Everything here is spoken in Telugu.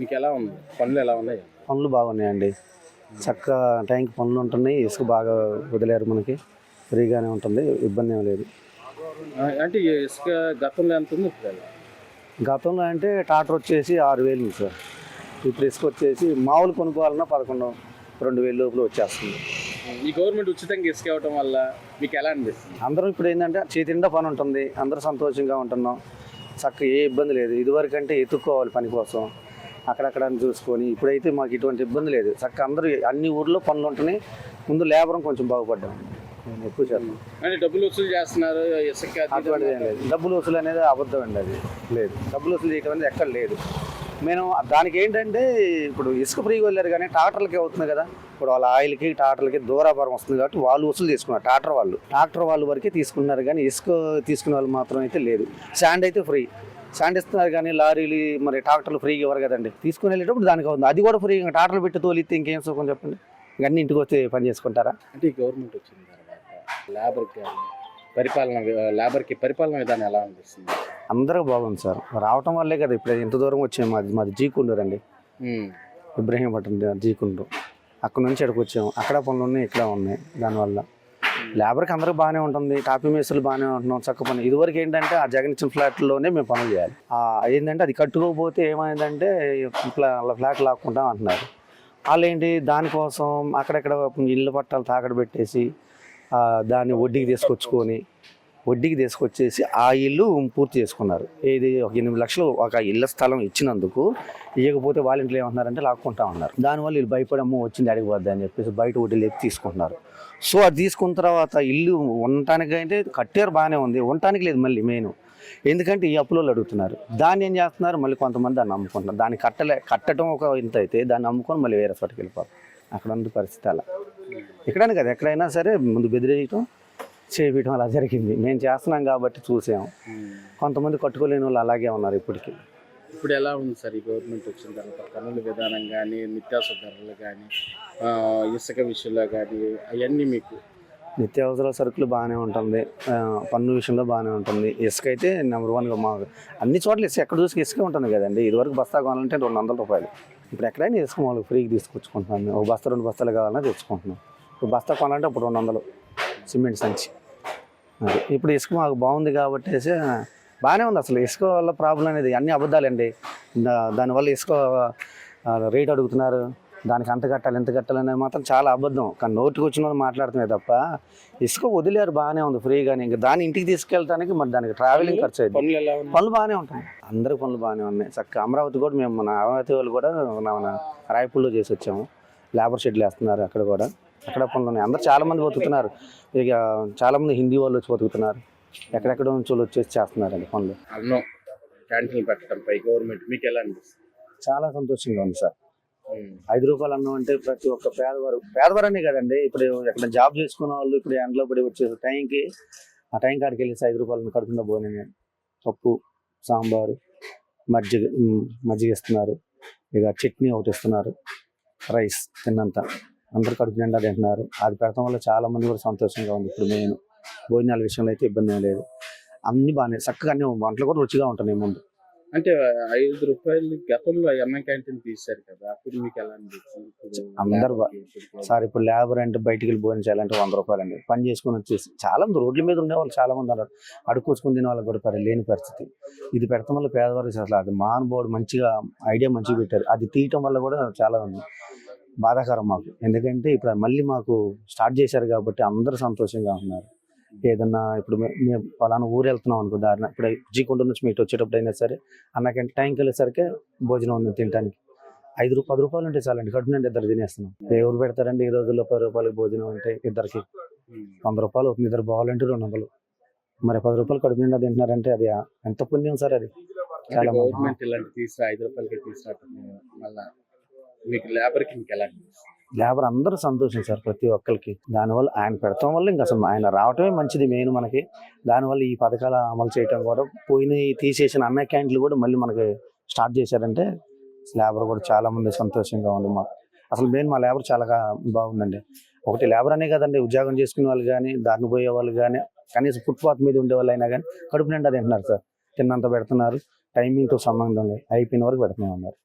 మీకు ఎలా ఉంది? పనులు ఎలా ఉన్నాయి? పనులు బాగున్నాయండి. చక్కగా టైంకి పనులు ఉంటున్నాయి. ఇసుక బాగా వదిలేరు మనకి. ఫ్రీగానే ఉంటుంది. ఇబ్బంది ఏం లేదు. అంటే ఇసుక గతంలో ఎంత ఉంది? గతంలో అంటే టాటర్ వచ్చేసి ఆరు వేలు సార్. ఇప్పుడు ఇసుక వచ్చేసి మామూలు కొనుక్కోవాలన్నా పదకొండు రెండు వేలు లోపల వచ్చేస్తుంది. ఈ గవర్నమెంట్ ఉచితంగా ఇసుక ఇవ్వటం వల్ల మీకు ఎలా అనిపిస్తుంది? అందరూ ఇప్పుడు ఏంటంటే చేతి నిండా పని ఉంటుంది. అందరూ సంతోషంగా ఉంటున్నాం. చక్కగా ఏ ఇబ్బంది లేదు. ఇదివరకు అంటే ఎత్తుక్కోవాలి పని కోసం. అక్కడక్కడ చూసుకొని ఇప్పుడైతే మాకు ఇటువంటి ఇబ్బంది లేదు. చక్కగా అందరూ అన్ని ఊర్లో పనులు ఉంటున్నాయి. ముందు లేబరం కొంచెం బాగుపడ్డాం. నేను ఎక్కువ శాతం అంటే డబ్బులు వసూలు చేస్తున్నారు అటువంటిది ఏం లేదు. డబ్బులు వసూలు అనేది అబద్ధం అండి అది. లేదు. డబ్బులు వసూలు చేయడం అనేది ఎక్కడ లేదు. మేము దానికి ఏంటంటే ఇప్పుడు ఇసుక ఫ్రీగా వెళ్ళారు కానీ ట్రాక్టర్లకి అవుతుంది కదా. ఇప్పుడు వాళ్ళ ఆయిల్కి ట్రాక్టర్లకి దూరాభారం వస్తుంది కాబట్టి వాళ్ళు వసూలు చేసుకున్నారు. ట్రాక్టర్ వాళ్ళు. ట్రాక్టర్ వాళ్ళు వరకే తీసుకున్నారు కానీ ఇసుక తీసుకునే వాళ్ళు మాత్రం అయితే లేదు. శాండ్ అయితే ఫ్రీ. శాండ్ ఇస్తున్నారు కానీ లారీలు మరి ట్రాక్టర్లు ఫ్రీగా ఇవ్వరు కదండి. తీసుకుని వెళ్ళేటప్పుడు దానికి అవుతుంది. అది కూడా ఫ్రీ ట్రాక్టర్లు పెట్టి తోలిస్తే ఇంకేం సుఖం చెప్పండి? అన్ని ఇంటికి వచ్చి పని చేసుకుంటారా? అంటే గవర్నమెంట్ వచ్చిన తర్వాత లేబర్కి పరిపాలన లేబర్కి పరిపాలన విధానం ఎలా అనిపిస్తుంది? అందరూ బాగుంది సార్. రావటం వల్లే కదా ఇప్పుడు ఇంత దూరం వచ్చాము మాది మాది జీకుండూరు అండి. ఇబ్రహీంపట్నం జీకుండ్రు. అక్కడ నుంచి ఇక్కడికి వచ్చాము అక్కడ పనులు ఉన్నాయి ఇక్కడ ఉన్నాయి. దానివల్ల లేబర్కి అందరికి బాగానే ఉంటుంది టాపీ మేసులు బాగానే ఉంటున్నాం చక్క పని. ఇదివరకు ఏంటంటే ఆ జగన్ ఇచ్చిన ఫ్లాట్లోనే మేము పనులు చేయాలి. ఏంటంటే అది కట్టుకోకపోతే ఏమైందంటే ఫ్లాట్ లాక్కుంటాం అంటున్నారు. వాళ్ళు ఏంటి దానికోసం అక్కడక్కడ ఇల్లు పట్టాలు తాకడ పెట్టేసి దాన్ని వడ్డీకి తీసుకొచ్చుకొని వడ్డీకి తీసుకొచ్చేసి ఆ ఇల్లు పూర్తి చేసుకున్నారు. ఇది ఒక ఎనిమిది లక్షలు ఒక ఇళ్ళ స్థలం ఇచ్చినందుకు ఇవ్వకపోతే వాళ్ళ ఇంట్లో ఏమంటున్నారంటే లాక్కుంటా ఉన్నారు. దానివల్ల వీళ్ళు భయపడము వచ్చింది అడిగిపోద్ది అని చెప్పేసి బయట వడ్డీలు ఎత్తి తీసుకుంటున్నారు. సో అది తీసుకున్న తర్వాత ఇల్లు ఉండటానికి అయితే కట్టారు బాగానే ఉంది. ఉండటానికి లేదు మళ్ళీ మెయిన్. ఎందుకంటే ఈ అప్పులో అడుగుతున్నారు. దాన్ని ఏం చేస్తున్నారు? మళ్ళీ కొంతమంది దాన్ని అమ్ముకుంటున్నారు దాన్ని కట్టలే కట్టడం ఒక ఇంత అయితే దాన్ని అమ్ముకొని మళ్ళీ వేరే చోటకి వెళ్ళిపోతారు అక్కడ ఉంది పరిస్థితి అలా. ఎక్కడైనా కదా ఎక్కడైనా సరే ముందు బెదిరేయటం చేపించడం అలా జరిగింది. మేము చేస్తున్నాం కాబట్టి చూసాం. కొంతమంది కట్టుకోలేని వాళ్ళు అలాగే ఉన్నారు ఇప్పటికీ. ఇప్పుడు ఎలా ఉంది సార్ ఈ గవర్నమెంట్ వచ్చిన తర్వాత? పన్నుల విధానం కానీ నిత్యావసర ధరలు కానీ ఇసుక విషయంలో కానీ అవన్నీ మీకు? నిత్యావసర సరుకులు బాగానే ఉంటుంది. పన్ను విషయంలో బాగానే ఉంటుంది. ఇసుక అయితే నెంబర్ వన్గా మా అన్ని చోట్ల ఇసుక ఎక్కడ చూసి ఇసుక ఉంటుంది కదండి. ఇదివరకు బస్తా కొనాలంటే రెండు వందల రూపాయలు. ఇప్పుడు ఎక్కడైనా ఇసుక మామూలుగా ఫ్రీకి తీసుకొచ్చుకుంటున్నాం మేము. ఒక బస్తా రెండు బస్తాలు కావాలన్నా తెచ్చుకుంటున్నాం. ఇప్పుడు బస్తా కొనాలంటే ఇప్పుడు రెండు వందలు సిమెంట్ సంచి. అది ఇప్పుడు ఇసుక మాకు బాగుంది కాబట్టి బాగానే ఉంది అసలు. ఇసుక వల్ల ప్రాబ్లం అనేది అన్ని అబద్ధాలండి. దానివల్ల ఇసుక రేట్ అడుగుతున్నారు. దానికి అంత కట్టాలి ఎంత కట్టాలి అనేది మాత్రం చాలా అబద్ధం. కానీ నోటికి వచ్చిన వాళ్ళు మాట్లాడుతున్నాయి తప్ప ఇసుక వదిలేరు బాగానే ఉంది ఫ్రీగానే. ఇంకా దాన్ని ఇంటికి తీసుకెళ్ళడానికి మరి దానికి ట్రావెలింగ్ ఖర్చు అయింది పనులు బాగానే ఉంటాయి. అందరి పనులు బాగానే ఉన్నాయి. చక్కగా అమరావతి కూడా మేము మన అమరావతి వాళ్ళు కూడా మన రాయపూర్లో చేసి వచ్చాము. లేబర్ షెడ్లు వేస్తున్నారు అక్కడ కూడా. అక్కడ పనులు ఉన్నాయి. అందరు చాలా మంది బతుకుతున్నారు. ఇక చాలా మంది హిందీ వాళ్ళు వచ్చి బతుకుతున్నారు. ఎక్కడెక్కడ నుంచి వాళ్ళు వచ్చేసి చేస్తున్నారండి పనులు? అన్నం క్యాంటీన్ పెట్టడంపై గవర్నమెంట్ మీకు ఎలా అనిపిస్తుంది? చాలా సంతోషంగా ఉంది సార్. ఐదు రూపాయలు అన్నం అంటే ప్రతి ఒక్క పేదవారు పేదవారనే కదండి. ఇప్పుడు ఎక్కడ జాబ్ చేసుకున్న వాళ్ళు ఇప్పుడు ఎండలో పడి వచ్చే టైంకి ఆ టైం కాడికి వెళ్ళేసి ఐదు రూపాయలు కడుపుండా భోజనం పప్పు సాంబారు మజ్జిగ మజ్జిగ ఇస్తున్నారు. ఇక చట్నీ ఒకటి ఇస్తున్నారు. రైస్ తిన్నంత. అందరు కడుపు నిండా తింటున్నారు అది పెట్టడం వల్ల చాలా మంది కూడా సంతోషంగా ఉంది. ఇప్పుడు మెయిన్ భోజనాల విషయంలో అయితే ఇబ్బంది ఏం లేదు. అన్ని బాగానే చక్కగా అన్ని వంటలు కూడా రుచిగా ఉంటున్నాయి ముందు. అంటే ఐదు రూపాయలు గతంలో అన్న క్యాంటీన్ తీశారు కదా అప్పుడు మీకు ఎలా అందరూ సార్ ఇప్పుడు లేబర్ అంటే బయటికి వెళ్ళి భోజనం చేయాలంటే వంద రూపాయలు అండి పని చేసుకుని వచ్చేసి చాలా మంది రోడ్ల మీద ఉండే వాళ్ళు చాలా మంది ఉన్నారు అడుక్కొచ్చుకుని తినే వాళ్ళకి కూడా పరి లేని పరిస్థితి. ఇది పెడతాం వల్ల పేదవారికి అసలు అది మానబోర్డు మంచిగా ఐడియా మంచిగా పెట్టారు. అది తీయటం వల్ల కూడా చాలా బాధాకరం మాకు. ఎందుకంటే ఇప్పుడు మళ్ళీ మాకు స్టార్ట్ చేశారు కాబట్టి అందరూ సంతోషంగా ఉన్నారు. ఏదన్నా ఇప్పుడు మేము పలానా ఊరు వెళ్తున్నాం అనుకో దారిన ఇప్పుడు జీకొండ నుంచి మీకు వచ్చేటప్పుడు అయినా సరే అన్నకంటే టైంకి వెళ్ళేసరికి భోజనం ఉంది తినడానికి ఐదు రూపాయలు పది రూపాయలు ఉంటే చాలండి కడుపు నుండి ఇద్దరు తినేస్తున్నాం. ఎవరు పెడతారండి ఈ రోజుల్లో పది రూపాయలకి భోజనం అంటే ఇద్దరికి. వంద రూపాయలు అవుతుంది ఇద్దరు బావాలంటే రెండు వందలు. మరి పది రూపాయలు కడుపు నిండా తింటున్నారంటే అది ఎంత పుణ్యం సార్ అది? చాలా మంది. గవర్నమెంట్ ఇలాంటి తీసుకురా ఐదు రూపాయలకి తీసుకురావటం మళ్ళా మీకు లేబర్కి మీకు ఎలా లేబర్ అందరూ సంతోషం సార్ ప్రతి ఒక్కరికి. దానివల్ల ఆయన పెడతాం వల్ల ఇంకా అసలు ఆయన రావటమే మంచిది మెయిన్ మనకి. దానివల్ల ఈ పథకాలు అమలు చేయటం కూడా పోయిన తీసేసిన అన్న క్యాంట్లు కూడా మళ్ళీ మనకి స్టార్ట్ చేశారంటే లేబర్ కూడా చాలామంది సంతోషంగా ఉంది మాకు. అసలు మెయిన్ మా లేబర్ చాలా బాగుందండి. ఒకటి లేబర్ అనే కదండి ఉద్యోగం చేసుకునే వాళ్ళు కానీ దాన్ని పోయే వాళ్ళు కానీ కనీసం ఫుట్పాత్ మీద ఉండే వాళ్ళు అయినా కానీ కడుపు నిండా తింటున్నారు సార్. తిన్నంత పెడుతున్నారు. టైమింగ్తో సంబంధం లేదు. అయిపోయిన వరకు పెడుతూనే ఉన్నారు